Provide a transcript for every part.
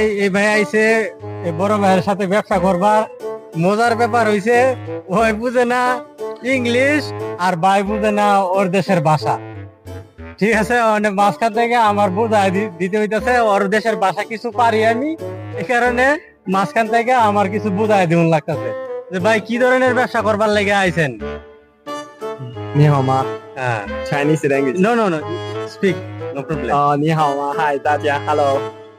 এই ভাই আইছে বড় ভাইয়ের সাথে ব্যবসা করবার মজার ব্যাপার হইছে ওই বুঝে না ইংলিশ আর ভাই বুঝে না ওর দেশের ভাষা। ঠিক আছে মানে মাঝখান থেকে আমার বোঝা দিতে হইতেছে ওর দেশের ভাষা কিছু পারি আমি এ কারণে মাঝখান থেকে আমার কিছু বোঝায় দিন লাগতেছে। যে ভাই কি ধরনের ব্যবসা করবার লেগে আইছেন? নিহমা হ্যাঁ। Chinese language no no no speak no problem ও নিহমা হাই দাজিয়া হ্যালো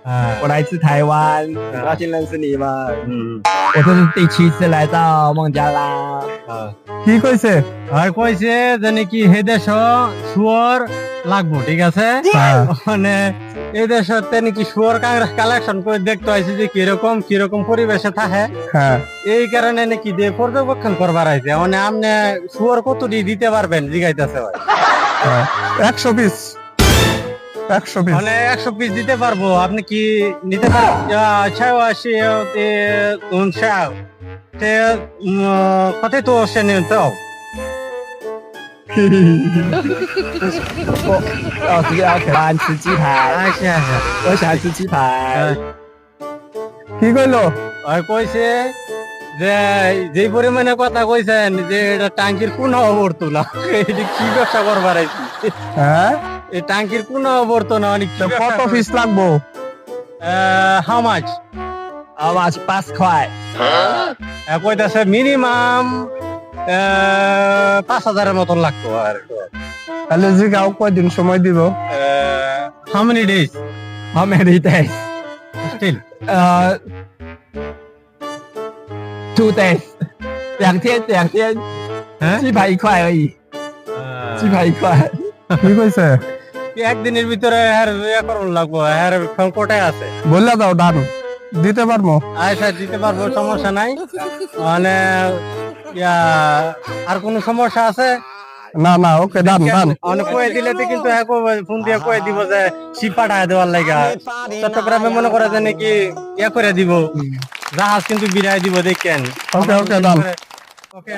大家，Hello， হ্যাঁ 我来自台湾，很高兴认识你们。 হুম 我这是第七次来到孟加拉。 হ্যাঁ কি কইছে আর কইছে যে নাকি হে দেশ শুয়োর লাগবো ঠিক আছে মানে এই দেশতে নাকি শুয়োর কালেকশন করে দেখতে আইছে যে কিরকম কিরকম পরিবেশে থাকে হ্যাঁ এই কারণে নাকি যে পর্যবেক্ষণ করবার আইছে মানে আপনি শুয়োর কতটি দিতে পারবেন জিগাইতেছে ভাই একশো পিস একশো পিস মানে একশো পিস দিতে পারবো আপনি কি নিতে পারবেন আচ্ছা আসি উনশা কত তো সে নিতে 哦，这个要可爱吃鸡排， আচ্ছা আচ্ছা 我喜欢吃鸡排。 কি কইলো আর কইছে যে যে পরিমাণে কথা কইছেন যে এটা টাঙ্কির কোন অবর্ত না এটা কি ব্যবসা করবার আইছি হ্যাঁ এই টাঙ্কির কোন অবর্ত না অনেক তো কত পিস লাগবো হাউ মাছ 好吧，是八十块。 কইতাছে মিনিমাম পাঁচ হাজারের মতন লাগতো আর তাহলে জিগাও কয়দিন সময় দিব how many days How many days? Still Uh, two days，两天，两天， হ্যাঁ 鸡排一块而已，鸡排一块。 কি কইছে একদিনের ভিতরে হ্যার ইয়ে করুন লাগবো? হ্যার সংকটে আছে। বললে দাও ডান দিতে পারব? আচ্ছা দিতে পারব সমস্যা নাই। মানে ইয়া, আর কোনো সমস্যা আছে? না না ওকে ডান ডান অনেক কয়ে দিলে কিন্তু হ্যাঁ ফোন দিয়ে কয়ে দিব যে সি পাঠায় দেওয়ার লাগা। চট্টগ্রামে মনে করে যে নাকি ইয়া করে দিব। জাহাজ কিন্তু বিরাই দিব দেখেন। ওকে ওকে ডান ওকে